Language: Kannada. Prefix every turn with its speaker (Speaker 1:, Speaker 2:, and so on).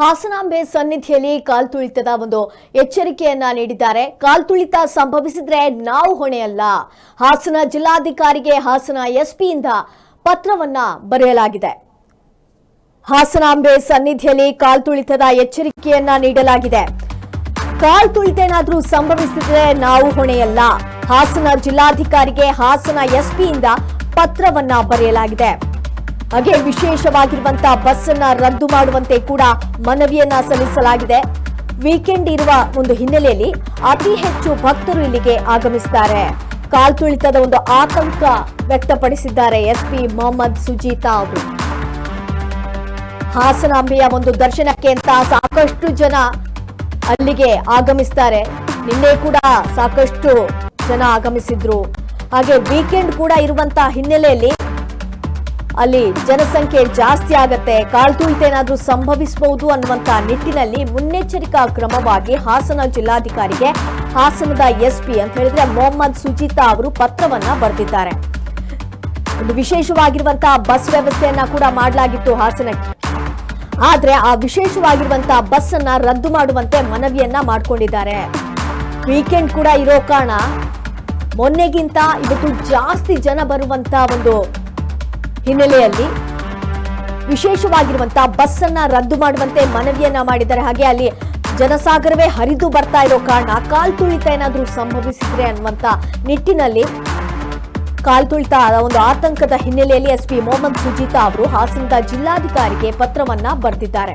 Speaker 1: ಹಾಸನಾಂಬೆ ಸನ್ನಿಧಿಯಲ್ಲಿ ಕಾಲ್ತುಳಿತದ ಒಂದು ಎಚ್ಚರಿಕೆಯನ್ನ ನೀಡಿದ್ದಾರೆ. ಕಾಲ್ತುಳಿತ ಸಂಭವಿಸಿದ್ರೆ ನಾವು ಹೊಣೆಯಲ್ಲ. ಹಾಸನ ಜಿಲ್ಲಾಧಿಕಾರಿಗೆ ಹಾಸನ ಎಸ್ಪಿಯಿಂದ ಪತ್ರವನ್ನ ಬರೆಯಲಾಗಿದೆ. ಹಾಸನಾಂಬೆ ಸನ್ನಿಧಿಯಲ್ಲಿ ಕಾಲ್ತುಳಿತದ ಎಚ್ಚರಿಕೆಯನ್ನ ನೀಡಲಾಗಿದೆ. ಕಾಲ್ತುಳಿತ ಏನಾದರೂ ಸಂಭವಿಸಿದ್ರೆ ನಾವು ಹೊಣೆಯಲ್ಲ. ಹಾಸನ ಜಿಲ್ಲಾಧಿಕಾರಿಗೆ ಹಾಸನ ಎಸ್ಪಿಯಿಂದ ಪತ್ರವನ್ನ ಬರೆಯಲಾಗಿದೆ. ಹಾಗೆ ವಿಶೇಷವಾಗಿರುವಂತಹ ಬಸ್ ಅನ್ನ ರದ್ದು ಮಾಡುವಂತೆ ಕೂಡ ಮನವಿಯನ್ನ ಸಲ್ಲಿಸಲಾಗಿದೆ. ವೀಕೆಂಡ್ ಇರುವ ಒಂದು ಹಿನ್ನೆಲೆಯಲ್ಲಿ ಅತಿ ಹೆಚ್ಚು ಭಕ್ತರು ಇಲ್ಲಿಗೆ ಆಗಮಿಸಿದ್ದಾರೆ ಕಾಲ್ತುಳಿತದ ಒಂದು ಆತಂಕ ವ್ಯಕ್ತಪಡಿಸಿದ್ದಾರೆ ಎಸ್ಪಿ ಮೊಹಮ್ಮದ್ ಸುಜೀತಾ ಅವರು. ಹಾಸನಾಂಬೆಯ ಒಂದು ದರ್ಶನಕ್ಕೆ ಅಂತ ಸಾಕಷ್ಟು ಜನ ಅಲ್ಲಿಗೆ ಆಗಮಿಸ್ತಾರೆ. ನಿನ್ನೆ ಕೂಡ ಸಾಕಷ್ಟು ಜನ ಆಗಮಿಸಿದ್ರು. ಹಾಗೆ ವೀಕೆಂಡ್ ಕೂಡ ಇರುವಂತಹ ಹಿನ್ನೆಲೆಯಲ್ಲಿ ಅಲ್ಲಿ ಜನಸಂಖ್ಯೆ ಜಾಸ್ತಿ ಆಗತ್ತೆ ಕಾಳ್ತೂಯಿತ ಏನಾದರೂ ಸಂಭವಿಸಬಹುದು ಅನ್ನುವಂತ ನಿಟ್ಟಿನಲ್ಲಿ ಮುನ್ನೆಚ್ಚರಿಕಾ ಕ್ರಮವಾಗಿ ಹಾಸನ ಜಿಲ್ಲಾಧಿಕಾರಿಗೆ ಹಾಸನದ ಎಸ್ಪಿ ಅಂತ ಹೇಳಿದ್ರೆ ಮೊಹಮ್ಮದ್ ಸುಜಿತಾ ಅವರು ಪತ್ರವನ್ನ ಬರೆದಿದ್ದಾರೆ. ಒಂದು ವಿಶೇಷವಾಗಿರುವಂತಹ ಬಸ್ ವ್ಯವಸ್ಥೆಯನ್ನ ಕೂಡ ಮಾಡಲಾಗಿತ್ತು ಹಾಸನಕ್ಕೆ. ಆದ್ರೆ ಆ ವಿಶೇಷವಾಗಿರುವಂತಹ ಬಸ್ ಅನ್ನ ರದ್ದು ಮಾಡುವಂತೆ ಮನವಿಯನ್ನ ಮಾಡ್ಕೊಂಡಿದ್ದಾರೆ. ವೀಕೆಂಡ್ ಕೂಡ ಇರೋ ಕಾರಣ ಮೊನ್ನೆಗಿಂತ ಇವತ್ತು ಜಾಸ್ತಿ ಜನ ಬರುವಂತ ಒಂದು ಹಿನ್ನೆಲೆಯಲ್ಲಿ ವಿಶೇಷವಾಗಿರುವಂತಹ ಬಸ್ ಅನ್ನ ರದ್ದು ಮಾಡುವಂತೆ ಮನವಿಯನ್ನ ಮಾಡಿದ್ದಾರೆ. ಹಾಗೆ ಅಲ್ಲಿ ಜನಸಾಗರವೇ ಹರಿದು ಬರ್ತಾ ಇರೋ ಕಾರಣ ಕಾಲ್ ತುಳಿತ ಏನಾದ್ರೂ ಸಂಭವಿಸಿದ್ರೆ ಅನ್ನುವಂತ ನಿಟ್ಟಿನಲ್ಲಿ ಕಾಲ್ ತುಳಿತ ಒಂದು ಆತಂಕದ ಹಿನ್ನೆಲೆಯಲ್ಲಿ ಎಸ್ಪಿ ಮೊಹಮ್ಮದ್ ಸುಜಿತಾ ಅವರು ಹಾಸನದ ಜಿಲ್ಲಾಧಿಕಾರಿಗೆ ಪತ್ರವನ್ನ ಬರೆದಿದ್ದಾರೆ.